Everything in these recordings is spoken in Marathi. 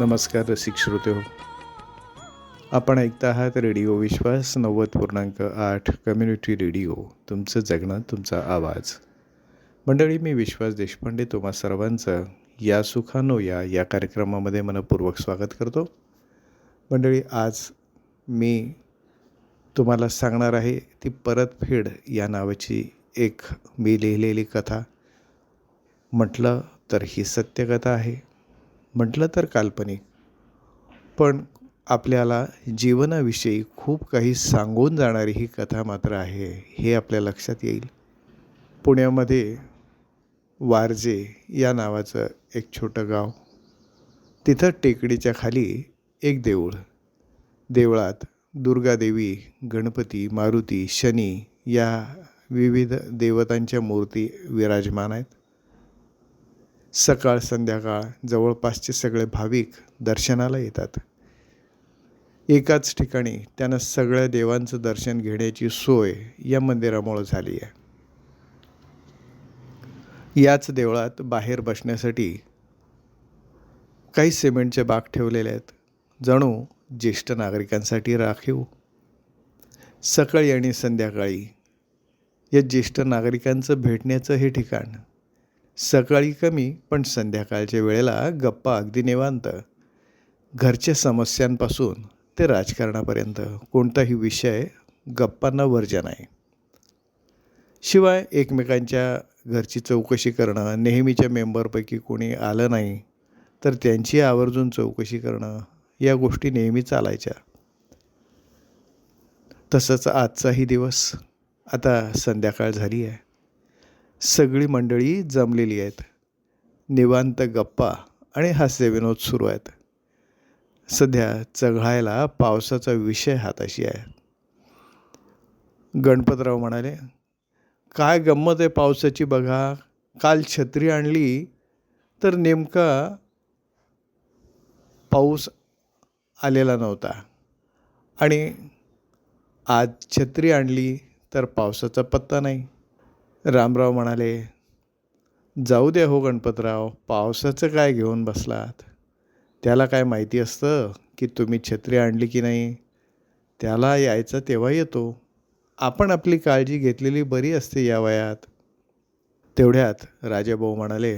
नमस्कार रसिक श्रोते हो. आपण ऐकता आहात रेडिओ विश्वास नव्वद पूर्णांक आठ कम्युनिटी रेडिओ. तुमचं जगणं तुमचा आवाज. मंडळी मी विश्वास देशपांडे तुम्हा सर्वांचं या सुखानो या या कार्यक्रमामध्ये मनपूर्वक स्वागत करतो. मंडळी आज मी तुम्हाला सांगणार आहे ती परतफेड या नावाची एक मी लिहिलेली कथा. म्हटलं तर ही सत्यकथा आहे. म्हटलं तर काल्पनिक पण आपल्याला जीवनाविषयी खूप काही सांगून जाणारी ही कथा मात्र आहे हे आपल्या लक्षात येईल. पुण्यामध्ये वारजे या नावाचं एक छोटं गाव. तिथं टेकडीच्या खाली एक देऊळ. देवळात दुर्गादेवी गणपती मारुती शनी या विविध देवतांच्या मूर्ती विराजमान आहेत. सकाळ संध्याकाळ जवळपासचे सगळे भाविक दर्शनाला येतात. एकाच ठिकाणी त्यानं सगळ्या देवांचं दर्शन घेण्याची सोय या मंदिरामुळं झाली आहे. याच देवळात बाहेर बसण्यासाठी काही सिमेंटचे बाग ठेवलेले आहेत. जणू ज्येष्ठ नागरिकांसाठी राखीव. सकाळी आणि संध्याकाळी या ज्येष्ठ नागरिकांचं भेटण्याचं हे ठिकाण सकाळी कमी पण संध्याकाळच्या वेळेला गप्पा अगदी निवांत. घरच्या समस्यांपासून ते राजकारणापर्यंत कोणताही विषय गप्पांना वर्जन आहे शिवाय एकमेकांच्या घरची चौकशी करणं नेहमीच्या मेंबरपैकी कोणी आलं नाही तर त्यांची आवर्जून चौकशी करणं या गोष्टी नेहमी चालायच्या. तसंच आजचाही दिवस आता संध्याकाळ झाली आहे सगळी मंडळी जमलेली आहेत. निवांत गप्पा आणि हास्यविनोद सुरू आहेत. सध्या चघळायला पावसाचा विषय हाताशी आहे. गणपतराव म्हणाले काय गंमत आहे पावसाची बघा. काल छत्री आणली तर नेमका पाऊस आलेला नव्हता. आणि आज छत्री आणली तर पावसाचा पत्ता नाही. रामराव म्हणाले जाऊ द्या हो गणपतराव पावसाचं काय घेऊन बसलात? त्याला काय माहिती असतं की तुम्ही छत्री आणली की नाही? त्याला यायचा तेव्हा येतो. आपण आपली काळजी घेतलेली बरी असते या वयात. तेवढ्यात राजाभाऊ म्हणाले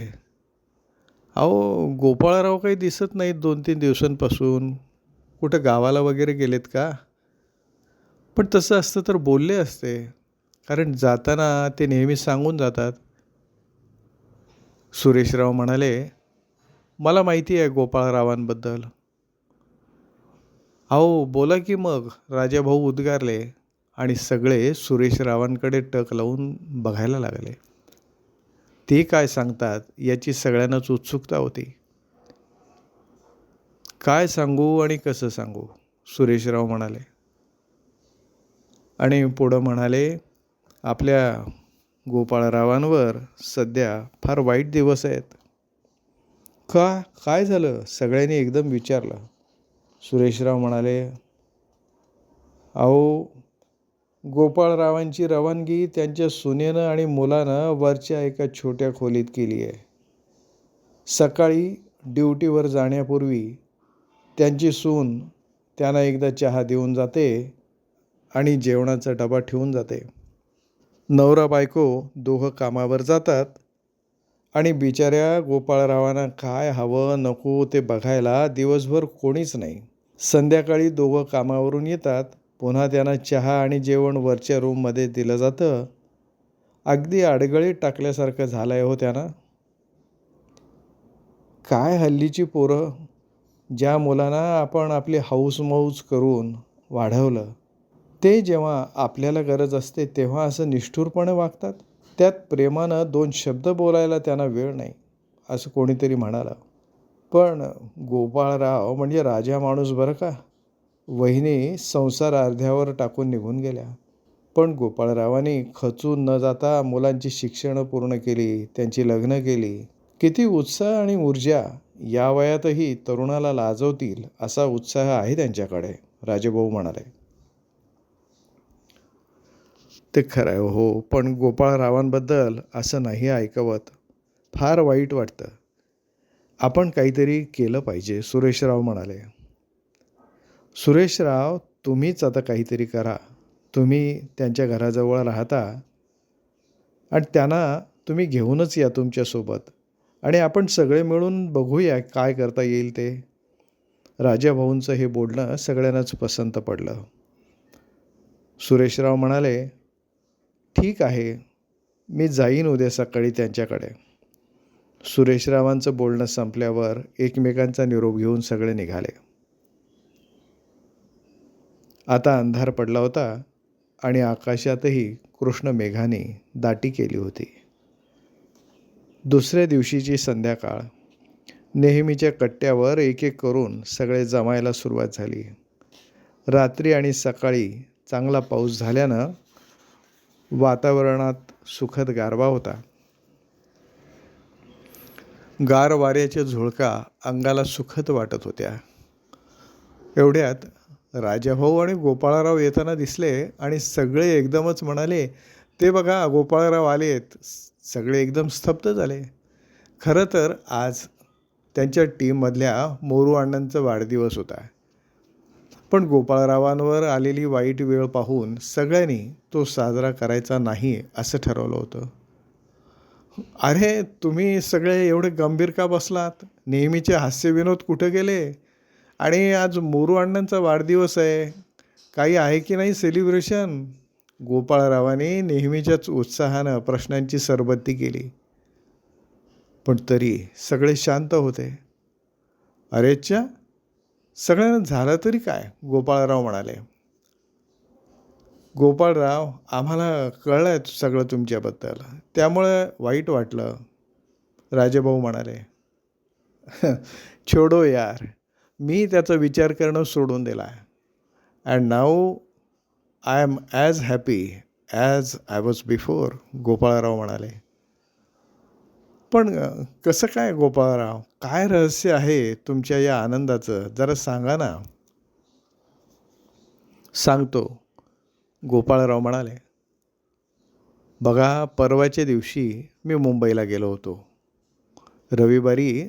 अहो गोपाळराव काही दिसत नाहीत दोन तीन दिवसांपासून. कुठं गावाला वगैरे गेलेत का? पण तसं असतं तर बोलले असते. कारण जाताना ते नेहमी सांगून जातात. सुरेशराव म्हणाले मला माहिती आहे गोपाळरावांबद्दल. अहो बोला की मग राजाभाऊ उद्गारले आणि सगळे सुरेशरावांकडे टक लावून बघायला लागले. ते काय सांगतात याची सगळ्यांनाच उत्सुकता होती. काय सांगू आणि कसं सांगू? सुरेशराव म्हणाले. आणि पुढं म्हणाले आपल्या गोपाळरावांवर सध्या फार वाईट दिवस आहेत. का? काय झालं? सगळ्यांनी एकदम विचारलं. सुरेशराव म्हणाले अहो गोपाळरावांची रवानगी त्यांच्या सुनेनं आणि मुलानं वरच्या एका छोट्या खोलीत केली आहे. सकाळी ड्युटीवर जाण्यापूर्वी त्यांची सून त्यांना एकदा चहा देऊन जाते आणि जेवणाचा डबा ठेवून जाते. नवरा बायको दोघं कामावर जातात. आणि बिचाऱ्या गोपाळरावांना काय हवं नको ते बघायला दिवसभर कोणीच नाही. संध्याकाळी दोघं कामावरून येतात. पुन्हा त्यांना चहा आणि जेवण वरच्या रूममध्ये दिलं जातं. अगदी अडगळीत टाकल्यासारखं झालं आहे हो त्यांना. काय हल्लीची पोरं ज्या मुलांना आपण आपली हाऊसमौज करून वाढवलं. ते जेव्हा आपल्याला गरज असते तेव्हा असं निष्ठुरपणे वागतात. त्यात प्रेमानं दोन शब्द बोलायला त्यांना वेळ नाही असं कोणीतरी म्हणालं. पण गोपाळराव म्हणजे राजा माणूस बरं का? वहिनी संसार अर्ध्यावर टाकून निघून गेल्या. पण गोपाळरावांनी खचून न जाता मुलांची शिक्षणं पूर्ण केली त्यांची लग्न केली. किती उत्साह आणि ऊर्जा या वयातही तरुणाला लाजवतील असा उत्साह आहे त्यांच्याकडे राजेभाऊ म्हणाले. ते खरं आहे हो पण गोपाळरावांबद्दल असं नाही ऐकवत. फार वाईट वाटतं. आपण काहीतरी केलं पाहिजे सुरेशराव म्हणाले. सुरेशराव तुम्हीच आता काहीतरी करा. तुम्ही त्यांच्या घराजवळ राहता आणि त्यांना तुम्ही घेऊनच या तुमच्यासोबत आणि आपण सगळे मिळून बघूया काय करता येईल ते. राजाभाऊंचं हे बोलणं सगळ्यांनाच पसंत पडलं. सुरेशराव म्हणाले ठीक आहे. मी जाईन उद्या सकाळी त्यांच्याकडे. सुरेशरावांचं बोलणं संपल्यावर एकमेकांचा निरोप घेऊन सगळे निघाले. आता अंधार पडला होता आणि आकाशातही कृष्ण मेघाने दाटी केली होती. दुसऱ्या दिवशीची संध्याकाळ. नेहमीच्या कट्ट्यावर एक एक करून सगळे जमायला सुरुवात झाली. रात्री आणि सकाळी चांगला पाऊस झाल्यानं वातावरणात सुखद गारवा होता. गार वाऱ्याच्या झुळका अंगाला सुखद वाटत होत्या. एवढ्यात राजाभाऊ आणि गोपाळराव येताना दिसले आणि सगळे एकदमच म्हणाले ते बघा गोपाळराव आलेत. सगळे एकदम स्तब्ध झाले. खरं तर आज त्यांच्या टीममधल्या मोरू अण्णांचा वाढदिवस होता. पण गोपाळरावांवर आलेली वाईट वेळ पाहून सगळ्यांनी तो साजरा करायचा नाही असं ठरवलं होतं. अरे तुम्ही सगळे एवढे गंभीर का बसलात? नेहमीचे हास्यविनोद कुठं गेले? आणि आज मोरू अण्णांचा वाढदिवस आहे. काही आहे की नाही सेलिब्रेशन गोपाळरावाने नेहमीच्याच उत्साहानं प्रश्नांची सरबत्ती केली. पण तरी सगळे शांत होते. अरेच्या सगळ्यांना झालं तरी काय? गोपाळराव म्हणाले. गोपाळराव आम्हाला कळलं आहे सगळं तुमच्याबद्दल. त्यामुळे वाईट वाटलं. राजेभाऊ म्हणाले. छोडो यार. मी त्याचा विचार करणं सोडून दिला and now I am as happy as I was before Gopalrao म्हणाले. पण कसं काय गोपाळराव? काय रहस्य आहे तुमच्या या आनंदाचं? जरा सांगा ना. सांगतो. गोपाळराव म्हणाले बघा परवाच्या दिवशी मी मुंबईला गेलो होतो. रविवारी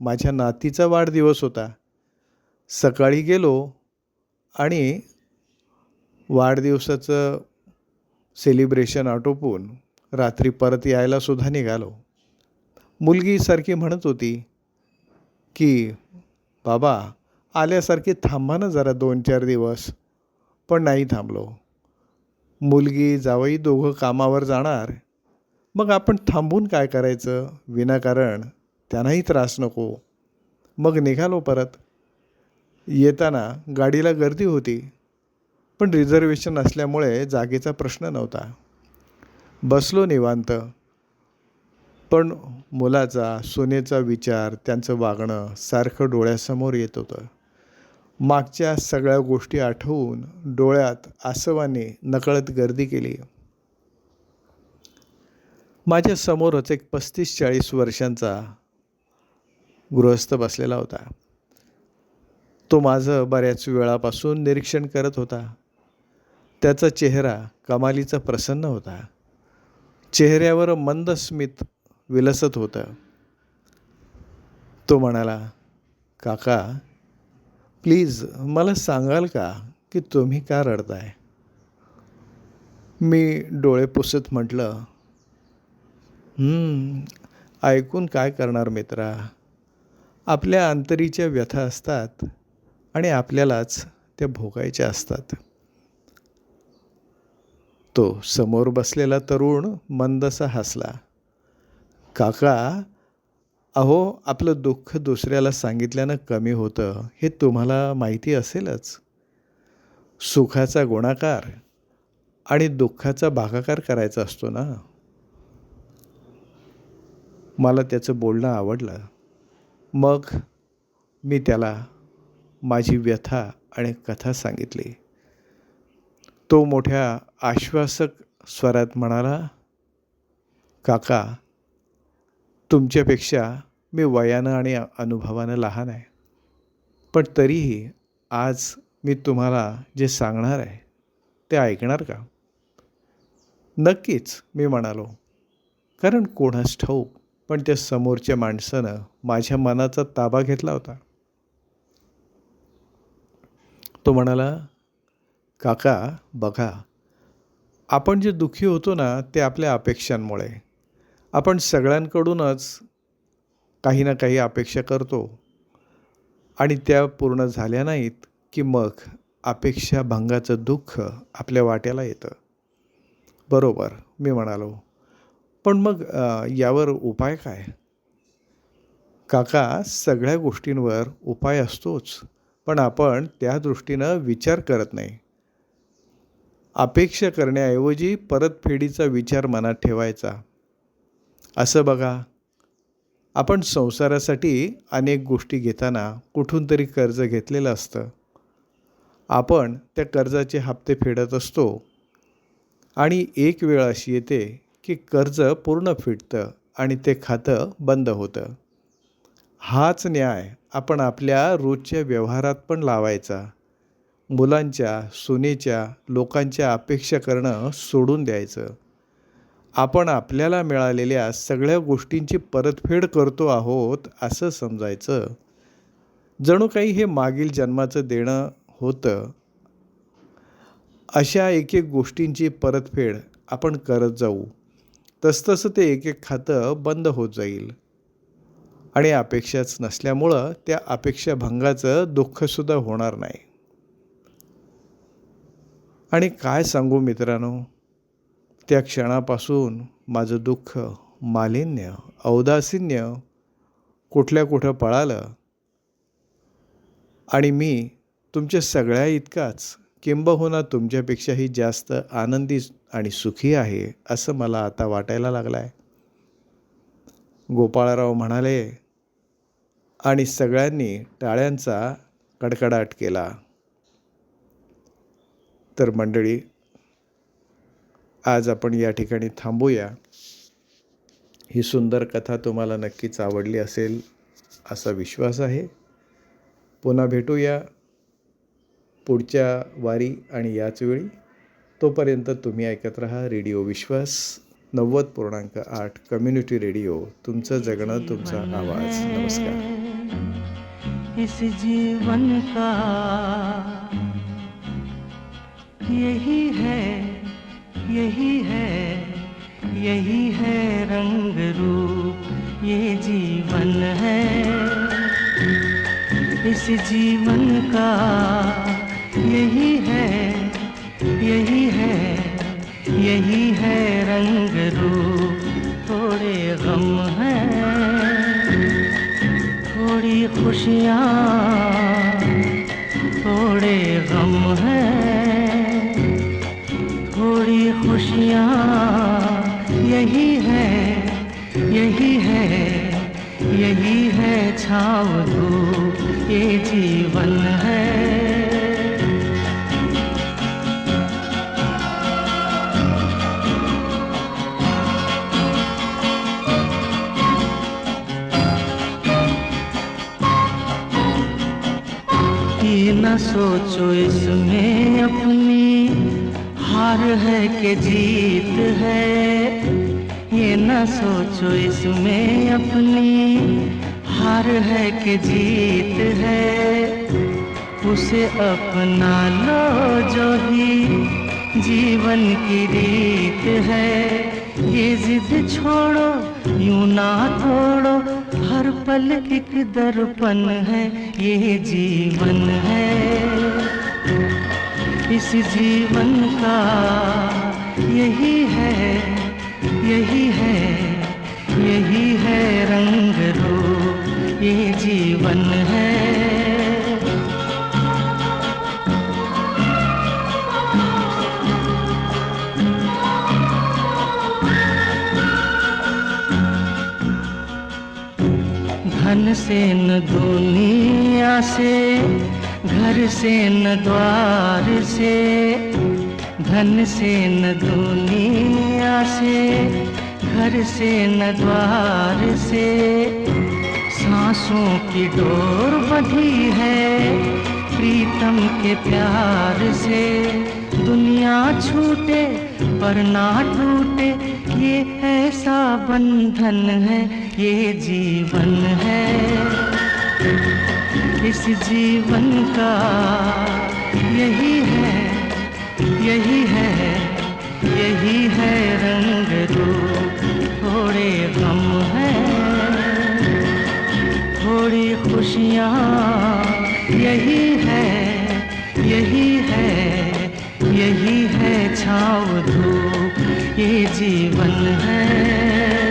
माझ्या नातीचा वाढदिवस होता. सकाळी गेलो आणि वाढदिवसाचं सेलिब्रेशन आटोपून रात्री परत यायला सुद्धा निघालो. मुलगी सारखी म्हणत होती की बाबा आल्यासारखी थांबा ना जरा दोन चार दिवस. पण नाही थांबलो. मुलगी जावई दोघं कामावर जाणार. मग आपण थांबून काय करायचं? विनाकारण त्यांनाही त्रास नको. मग निघालो परत. येताना गाडीला गर्दी होती. पण रिझर्वेशन असल्यामुळे जागेचा प्रश्न नव्हता. बसलो निवांत. पण मुलाचा सुनेचा विचार त्यांचं वागणं सारखं डोळ्यासमोर येत होतं. मागच्या सगळ्या गोष्टी आठवून डोळ्यात आसवाने नकळत गर्दी केली. माझ्या समोरच एक पस्तीस चाळीस वर्षांचा गृहस्थ बसलेला होता. तो माझं बऱ्याच वेळापासून निरीक्षण करत होता. त्याचा चेहरा कमालीचा प्रसन्न होता. चेहऱ्यावर मंद स्मित विलसत होतं. तो म्हणाला काका प्लीज मला सांगाल का की तुम्ही का रडताय? मी डोळे पुसत म्हटलं ऐकून काय करणार मित्रा? आपल्या अंतरीच्या व्यथा असतात आणि आपल्यालाच त्या भोगायच्या असतात. तो समोर बसलेला तरुण मंदसा हसला. काका अहो आपलं दुःख दुसऱ्याला सांगितल्यानं कमी होतं हे तुम्हाला माहिती असेलच. सुखाचा गुणाकार आणि दुःखाचा भागाकार करायचा असतो ना? मला त्याचं बोलणं आवडलं. मग मी त्याला माझी व्यथा आणि कथा सांगितली. तो मोठ्या आश्वासक स्वरात म्हणाला काका तुमच्यापेक्षा मी वयानं आणि अनुभवानं लहान आहे. पण तरीही आज मी तुम्हाला जे सांगणार आहे ते ऐकणार का? नक्कीच मी म्हणालो. कारण कोणास ठाऊक पण त्या समोरच्या माणसानं माझ्या मनाचा ताबा घेतला होता. तो म्हणाला काका बघा आपण जे दुःखी होतो ना ते आपल्या अपेक्षांमुळे. आपण सगळ्यांकडूनच काही ना काही अपेक्षा करतो. आणि त्या पूर्ण झाल्या नाहीत की मग अपेक्षा भंगाचं दुःख आपल्या वाट्याला येतं. बरोबर मी म्हणालो. पण मग यावर उपाय काय? काका सगळ्या गोष्टींवर उपाय असतोच पण आपण त्या दृष्टीनं विचार करत नाही. अपेक्षा करण्याऐवजी परतफेडीचा विचार मनात ठेवायचा. असं बघा. आपण संसारासाठी अनेक गोष्टी घेताना कुठून तरी कर्ज घेतलेलं असतं. आपण त्या कर्जाचे हप्ते फेडत असतो. आणि एक वेळ अशी येते की कर्ज पूर्ण फिटतं आणि ते खातं बंद होतं. हाच न्याय आपण आपल्या रोजच्या व्यवहारात पण लावायचा. मुलांच्या सुनेच्या लोकांच्या अपेक्षा करणं सोडून द्यायचं. आपण आपल्याला मिळालेल्या सगळ्या गोष्टींची परतफेड करतो आहोत असं समजायचं. जणू काही हे मागील जन्माचं देणं होतं. अशा एक एक गोष्टींची परतफेड आपण करत जाऊ. तसतसं ते एक एक खातं बंद होत जाईल. आणि अपेक्षाच नसल्यामुळं त्या अपेक्षा भंगाचं दुःखसुद्धा होणार नाही. आणि काय सांगू मित्रांनो? त्या क्षणापासून माझं दुःख मालिन्य औदासिन्य कुठल्या कुठं पळालं? आणि मी तुमच्या सगळ्या इतकाच किंबहुना तुमच्यापेक्षाही जास्त आनंदी आणि सुखी आहे असं मला आता वाटायला लागलं आहे गोपाळराव म्हणाले आणि सगळ्यांनी टाळ्यांचा कडकडाट केला. तर मंडळी आज आपण या ठिकाणी थांबूया. ही सुंदर कथा तुम्हाला नक्कीच आवडली असेल असा विश्वास आहे. पुन्हा भेटूया पुढच्या वारी आणि याच वेळी. तोपर्यंत तुम्ही ऐकत राहा रेडिओ विश्वास नव्वद पूर्णांक आठ कम्युनिटी रेडिओ तुमचं जगणं तुमचा आवाज. नमस्कार. इस जीवन का यही यही यही है रंग रूप, ये जीवन है। इस जीवन का यही है यही है यही है रंग रूप। थोड़े गम हैं, थोड़ी खुशियाँ, थोड़े गम हैं। छाव धूप ये जीवन है। न सोचो इसमें अपनी हार है कि जीत है। ये न सोचो इसमें अपनी हार है कि जीत है, उसे अपना लो जो ही जीवन की रीत है। ये जिद छोड़ो, यूँ ना तोड़ो, हर पल एक दर्पण है, ये जीवन है। इस जीवन का यही है यही है यही है रंग रूप। ये जीवन है। धन से न दुनिया से, घर से न द्वार से, धन से न दुनिया से, घर से न द्वार से। सांसों की डोर बंधी है प्रीतम के प्यार से। दुनिया छूटे पर ना टूटे, ये ऐसा बंधन है, ये जीवन है। इस जीवन का यही है यही है यही है रंग रूप, थोड़े गम है। खुशियाँ यही है यही है यही है छाव धूप ये जीवन है।